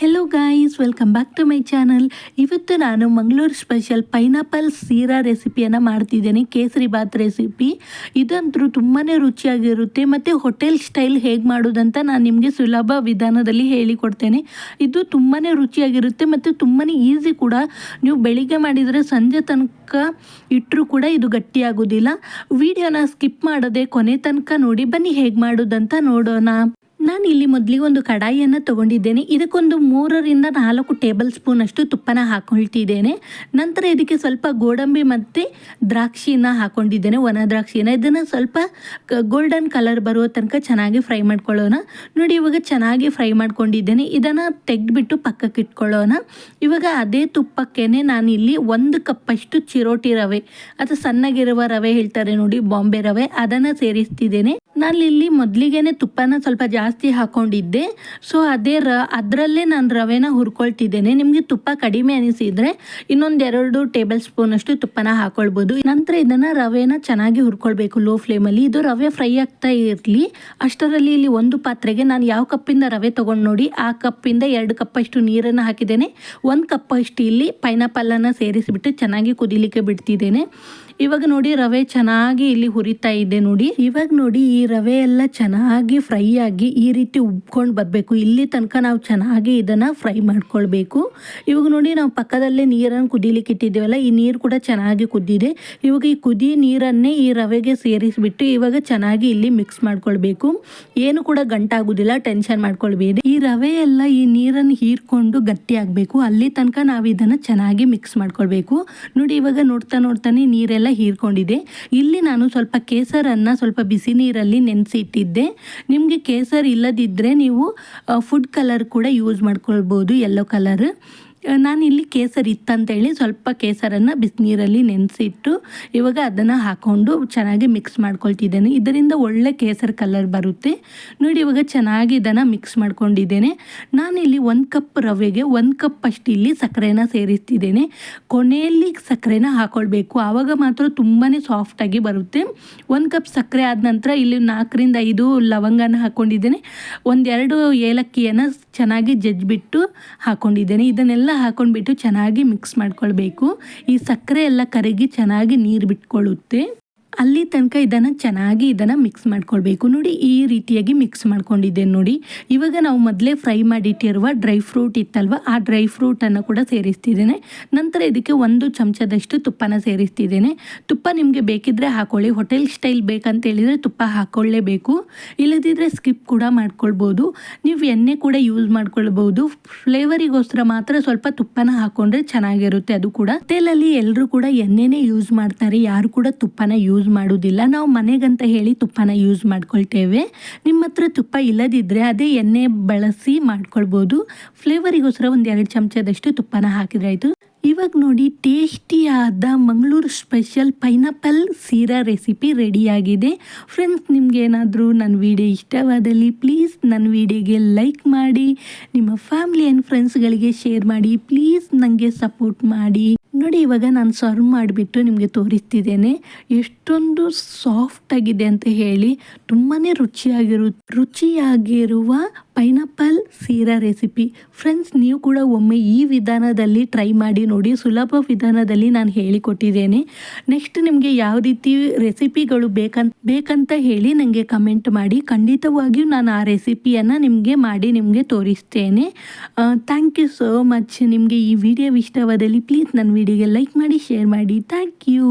Hello guys welcome back to my channel ಇವತ್ತು ನಾನು Mangaluru special pineapple ಸೀರಾ ರೆಸಿಪಿಯನ್ನು ಮಾಡ್ತಿದ್ದೇನೆ, ಕೇಸರಿ ಬಾತ್ ರೆಸಿಪಿ. ಇದಂತೂ ತುಂಬಾ ರುಚಿಯಾಗಿರುತ್ತೆ ಮತ್ತು ಹೋಟೆಲ್ ಸ್ಟೈಲ್ ಹೇಗೆ ಮಾಡೋದಂತ ನಾನು ನಿಮಗೆ ಸುಲಭ ವಿಧಾನದಲ್ಲಿ ಹೇಳಿಕೊಡ್ತೇನೆ. ಇದು ತುಂಬಾ ರುಚಿಯಾಗಿರುತ್ತೆ ಮತ್ತು ತುಂಬಾ ಈಸಿ ಕೂಡ. ನೀವು ಬೆಳಿಗ್ಗೆ ಮಾಡಿದರೆ ಸಂಜೆ ತನಕ ಇಟ್ಟರೂ ಕೂಡ ಇದು ಗಟ್ಟಿಯಾಗೋದಿಲ್ಲ. ವಿಡಿಯೋನ ಸ್ಕಿಪ್ ಮಾಡದೆ ಕೊನೆ ತನಕ ನೋಡಿ ಬನ್ನಿ ಹೇಗೆ ಮಾಡೋದಂತ ನೋಡೋಣ. ನಾನು ಇಲ್ಲಿ ಮೊದಲಿಗೆ ಒಂದು ಕಡಾಯಿಯನ್ನು ತಗೊಂಡಿದ್ದೇನೆ. ಇದಕ್ಕೊಂದು ಮೂರರಿಂದ ನಾಲ್ಕು ಟೇಬಲ್ ಸ್ಪೂನ್ ಅಷ್ಟು ತುಪ್ಪನ ಹಾಕೊಳ್ತಿದ್ದೇನೆ. ನಂತರ ಇದಕ್ಕೆ ಸ್ವಲ್ಪ ಗೋಡಂಬಿ ಮತ್ತು ದ್ರಾಕ್ಷಿನ ಹಾಕೊಂಡಿದ್ದೇನೆ, ಒಣ ದ್ರಾಕ್ಷಿನ ಇದನ್ನು ಸ್ವಲ್ಪ ಗೋಲ್ಡನ್ ಕಲರ್ ಬರುವ ತನಕ ಚೆನ್ನಾಗಿ ಫ್ರೈ ಮಾಡ್ಕೊಳ್ಳೋಣ. ನೋಡಿ, ಇವಾಗ ಚೆನ್ನಾಗಿ ಫ್ರೈ ಮಾಡ್ಕೊಂಡಿದ್ದೇನೆ. ಇದನ್ನು ತೆಗೆದ್ಬಿಟ್ಟು ಪಕ್ಕಕ್ಕೆ ಇಟ್ಕೊಳ್ಳೋಣ. ಇವಾಗ ಅದೇ ತುಪ್ಪಕ್ಕೇ ನಾನು ಇಲ್ಲಿ ಒಂದು ಕಪ್ಪಷ್ಟು ಚಿರೋಟಿ ರವೆ ಅಥವಾ ಸಣ್ಣಗಿರುವ ರವೆ ಹೇಳ್ತಾರೆ ನೋಡಿ, ಬಾಂಬೆ ರವೆ. ಅದನ್ನು ಸೇರಿಸ್ತಿದ್ದೇನೆ. ನಾನು ಇಲ್ಲಿ ಮೊದಲಿಗೆನೆ ತುಪ್ಪನ ಸ್ವಲ್ಪ ಜಾಸ್ತಿ ಹಾಕೊಂಡಿದ್ದೆ. ಸೊ ಅದೇ ರ, ಅದರಲ್ಲೇ ನಾನು ರವೆನ ಹುರ್ಕೊಳ್ತಿದ್ದೇನೆ. ನಿಮಗೆ ತುಪ್ಪ ಕಡಿಮೆ ಅನಿಸಿದರೆ ಇನ್ನೊಂದೆರಡು ಟೇಬಲ್ ಸ್ಪೂನ್ ಅಷ್ಟು ತುಪ್ಪನ ಹಾಕೊಳ್ಬೋದು. ನಂತರ ಇದನ್ನು ರವೆನ ಚೆನ್ನಾಗಿ ಹುರ್ಕೊಳ್ಬೇಕು ಲೋ ಫ್ಲೇಮಲ್ಲಿ. ಇದು ರವೆ ಫ್ರೈ ಆಗ್ತಾ ಇರಲಿ. ಅಷ್ಟರಲ್ಲಿ ಇಲ್ಲಿ ಒಂದು ಪಾತ್ರೆಗೆ ನಾನು ಯಾವ ಕಪ್ಪಿಂದ ರವೆ ತೊಗೊಂಡು ನೋಡಿ, ಆ ಕಪ್ಪಿಂದ ಎರಡು ಕಪ್ಪಷ್ಟು ನೀರನ್ನು ಹಾಕಿದ್ದೇನೆ. ಒಂದು ಕಪ್ಪಷ್ಟು ಇಲ್ಲಿ ಪೈನಾಪಲ್ಲನ್ನು ಸೇರಿಸಿಬಿಟ್ಟು ಚೆನ್ನಾಗಿ ಕುದಿಲಿಕ್ಕೆ ಬಿಡ್ತಿದ್ದೇನೆ. ಇವಾಗ ನೋಡಿ ರವೆ ಚೆನ್ನಾಗಿ ಇಲ್ಲಿ ಹುರಿತಾ ಇದೆ ನೋಡಿ. ಇವಾಗ ನೋಡಿ ಈ ರವೆ ಎಲ್ಲ ಚೆನ್ನಾಗಿ ಫ್ರೈ ಆಗಿ ಈ ರೀತಿ ಉಬ್ಕೊಂಡು ಬರಬೇಕು. ಇಲ್ಲಿ ತನಕ ನಾವು ಚೆನ್ನಾಗಿ ಇದನ್ನು ಫ್ರೈ ಮಾಡ್ಕೊಳ್ಬೇಕು. ಇವಾಗ ನೋಡಿ ನಾವು ಪಕ್ಕದಲ್ಲೇ ನೀರನ್ನು ಕುದಿಲಿಕ್ಕೆ ಇಟ್ಟಿದ್ದೇವಲ್ಲ, ಈ ನೀರು ಕೂಡ ಚೆನ್ನಾಗಿ ಕುದ್ದಿದೆ. ಇವಾಗ ಈ ಕುದಿ ನೀರನ್ನೇ ಈ ರವೆಗೆ ಸೇರಿಸಿಬಿಟ್ಟು ಇವಾಗ ಚೆನ್ನಾಗಿ ಇಲ್ಲಿ ಮಿಕ್ಸ್ ಮಾಡ್ಕೊಳ್ಬೇಕು. ಏನು ಕೂಡ ಗಂಟಾಗೋದಿಲ್ಲ ಟೆನ್ಷನ್ ಮಾಡ್ಕೊಳ್ಬೇಡಿ. ಈ ರವೆ ಎಲ್ಲ ಈ ನೀರನ್ನು ಹೀರ್ಕೊಂಡು ಗಟ್ಟಿ ಆಗಬೇಕು. ಅಲ್ಲಿ ತನಕ ನಾವು ಇದನ್ನು ಚೆನ್ನಾಗಿ ಮಿಕ್ಸ್ ಮಾಡ್ಕೊಳ್ಬೇಕು. ನೋಡಿ ಇವಾಗ ನೋಡ್ತಾ ನೋಡ್ತಾನೆ ನೀರೆಲ್ಲ ಹೀರ್ಕೊಂಡಿದೆ. ಇಲ್ಲಿ ನಾನು ಸ್ವಲ್ಪ ಕೇಸರನ್ನು ಸ್ವಲ್ಪ ಬಿಸಿ ನೀರಲ್ಲಿ ನೆನೆಸಿ ಇಟ್ಟಿದ್ದೆ ನಿಮಗೆ ಕೇಸರ್ ಇಲ್ಲದಿದ್ದರೆ ನೀವು ಫುಡ್ ಕಲರ್ ಕೂಡ ಯೂಸ್ ಮಾಡ್ಕೊಳ್ಬೋದು ಯೆಲ್ಲೋ ಕಲರ್ ನಾನಿಲ್ಲಿ ಕೇಸರ್ ಇತ್ತಂತೇಳಿ ಸ್ವಲ್ಪ ಕೇಸರನ್ನು ಬಿಸಿನೀರಲ್ಲಿ ನೆನೆಸಿಟ್ಟು ಇವಾಗ ಅದನ್ನು ಹಾಕ್ಕೊಂಡು ಚೆನ್ನಾಗಿ ಮಿಕ್ಸ್ ಮಾಡ್ಕೊಳ್ತಿದ್ದೇನೆ. ಇದರಿಂದ ಒಳ್ಳೆ ಕೇಸರ್ ಕಲರ್ ಬರುತ್ತೆ. ನೋಡಿ, ಇವಾಗ ಚೆನ್ನಾಗಿ ಇದನ್ನು ಮಿಕ್ಸ್ ಮಾಡ್ಕೊಂಡಿದ್ದೇನೆ. ನಾನಿಲ್ಲಿ ಒಂದು ಕಪ್ ರವೆಗೆ ಒಂದು ಕಪ್ ಅಷ್ಟು ಇಲ್ಲಿ ಸಕ್ಕರೆನ ಸೇರಿಸ್ತಿದ್ದೇನೆ. ಕೊನೆಯಲ್ಲಿ ಸಕ್ಕರೆನ ಹಾಕ್ಕೊಳ್ಬೇಕು ಆವಾಗ ಮಾತ್ರ ತುಂಬಾ ಸಾಫ್ಟಾಗಿ ಬರುತ್ತೆ. ಒಂದು ಕಪ್ ಸಕ್ಕರೆ ಆದ ನಂತರ ಇಲ್ಲಿ ನಾಲ್ಕರಿಂದ ಐದು ಲವಂಗನ ಹಾಕ್ಕೊಂಡಿದ್ದೇನೆ ಒಂದೆರಡು ಏಲಕ್ಕಿಯನ್ನು ಚೆನ್ನಾಗಿ ಜಜ್ಜಿಬಿಟ್ಟು ಹಾಕ್ಕೊಂಡಿದ್ದೇನೆ ಇದನ್ನೆಲ್ಲ ಹಾಕೊಂಡ್ಬಿಟ್ಟು ಚೆನ್ನಾಗಿ ಮಿಕ್ಸ್ ಮಾಡ್ಕೊಳ್ಬೇಕು. ಈ ಸಕ್ಕರೆ ಎಲ್ಲ ಕರಗಿ ಚೆನ್ನಾಗಿ ನೀರು ಬಿಟ್ಕೊಳ್ಳುತ್ತೆ ಅಲ್ಲಿ ತನಕ ಇದನ್ನು ಚೆನ್ನಾಗಿ ಇದನ್ನು ಮಿಕ್ಸ್ ಮಾಡ್ಕೊಳ್ಬೇಕು. ನೋಡಿ, ಈ ರೀತಿಯಾಗಿ ಮಿಕ್ಸ್ ಮಾಡ್ಕೊಂಡಿದ್ದೇನೆ ನೋಡಿ. ಇವಾಗ ನಾವು ಮೊದಲೇ ಫ್ರೈ ಮಾಡಿಟ್ಟಿರುವ ಡ್ರೈ ಫ್ರೂಟ್ ಇತ್ತಲ್ವ, ಆ ಡ್ರೈ ಫ್ರೂಟನ್ನು ಕೂಡ ಸೇರಿಸ್ತಿದ್ದೇನೆ. ನಂತರ ಇದಕ್ಕೆ ಒಂದು ಚಮಚದಷ್ಟು ತುಪ್ಪನ ಸೇರಿಸ್ತಿದ್ದೇನೆ. ತುಪ್ಪ ನಿಮಗೆ ಬೇಕಿದ್ದರೆ ಹಾಕೊಳ್ಳಿ. ಹೋಟೆಲ್ ಸ್ಟೈಲ್ ಬೇಕಂತ ಹೇಳಿದರೆ ತುಪ್ಪ ಹಾಕ್ಕೊಳ್ಳೇಬೇಕು ಇಲ್ಲದಿದ್ದರೆ ಸ್ಕಿಪ್ ಕೂಡ ಮಾಡ್ಕೊಳ್ಬೋದು. ನೀವು ಎಣ್ಣೆ ಕೂಡ ಯೂಸ್ ಮಾಡ್ಕೊಳ್ಬೋದು. ಫ್ಲೇವರಿಗೋಸ್ಕರ ಮಾತ್ರ ಸ್ವಲ್ಪ ತುಪ್ಪನ ಹಾಕೊಂಡ್ರೆ ಚೆನ್ನಾಗಿರುತ್ತೆ ಅದು ಕೂಡ. ಹೋಟೆಲಲ್ಲಿ ಎಲ್ಲರೂ ಕೂಡ ಎಣ್ಣೆನೇ ಯೂಸ್ ಮಾಡ್ತಾರೆ. ಯಾರು ಕೂಡ ತುಪ್ಪನ ಯೂಸ್ ಮಾಡೋದಿಲ್ಲ. ನಾವು ಮನೆಗಂತ ಹೇಳಿ ತುಪ್ಪನ ಯೂಸ್ ಮಾಡ್ಕೊಳ್ತೇವೆ. ನಿಮ್ಮ ಹತ್ರ ತುಪ್ಪ ಇಲ್ಲದಿದ್ದರೆ ಅದೇ ಎಣ್ಣೆ ಬಳಸಿ ಮಾಡ್ಕೊಳ್ಬೋದು. ಫ್ಲೇವರಿಗೋಸ್ಕರ ಒಂದು ಎರಡು ಚಮಚದಷ್ಟು ತುಪ್ಪನ ಹಾಕಿದ್ರೆ ಆಯಿತು. ಇವಾಗ ನೋಡಿ, ಟೇಸ್ಟಿಯಾದ Mangaluru special pineapple sheera recipe ರೆಡಿಯಾಗಿದೆ. ಫ್ರೆಂಡ್ಸ್ ನಿಮಗೇನಾದರೂ ನನ್ನ ವಿಡಿಯೋ ಇಷ್ಟವಾದಲ್ಲಿ ಪ್ಲೀಸ್ ನನ್ನ ವಿಡಿಯೋಗೆ ಲೈಕ್ ಮಾಡಿ. ನಿಮ್ಮ ಫ್ಯಾಮಿಲಿ ಆ್ಯಂಡ್ ಫ್ರೆಂಡ್ಸ್ಗಳಿಗೆ ಶೇರ್ ಮಾಡಿ. ಪ್ಲೀಸ್ ನನಗೆ ಸಪೋರ್ಟ್ ಮಾಡಿ. ನೋಡಿ, ಇವಾಗ ನಾನು ಸರ್ವ್ ಮಾಡಿಬಿಟ್ಟು ನಿಮಗೆ ತೋರಿಸ್ತಿದ್ದೇನೆ. ಎಷ್ಟೊಂದು ಸಾಫ್ಟ್ ಆಗಿದೆ ಅಂತ ಹೇಳಿ ತುಂಬಾ ರುಚಿಯಾಗಿರು, ರುಚಿಯಾಗಿರುವ ಪೈನಾಪಲ್ ಸೀರಾ ರೆಸಿಪಿ. ಫ್ರೆಂಡ್ಸ್, ನೀವು ಕೂಡ ಒಮ್ಮೆ ಈ ವಿಧಾನದಲ್ಲಿ ಟ್ರೈ ಮಾಡಿ ನೋಡಿ, ಸುಲಭ ವಿಧಾನದಲ್ಲಿ ನಾನು ಹೇಳಿಕೊಟ್ಟಿದ್ದೇನೆ. ನೆಕ್ಸ್ಟ್ ನಿಮಗೆ ಯಾವ ರೀತಿ ರೆಸಿಪಿಗಳು ಬೇಕಂತ ಬೇಕಂತ ಹೇಳಿ ನನಗೆ ಕಮೆಂಟ್ ಮಾಡಿ. ಖಂಡಿತವಾಗಿಯೂ ನಾನು ಆ ರೆಸಿಪಿಯನ್ನು ನಿಮಗೆ ಮಾಡಿ ನಿಮಗೆ ತೋರಿಸ್ತೇನೆ. ಥ್ಯಾಂಕ್ ಯು ಸೋ ಮಚ್ ನಿಮಗೆ ಈ ವಿಡಿಯೋ ಇಷ್ಟವಾದಲ್ಲಿ ಪ್ಲೀಸ್ ನನ್ನ ವಿಡಿಯೋಗೆ ಲೈಕ್ ಮಾಡಿ ಶೇರ್ ಮಾಡಿ. Thank you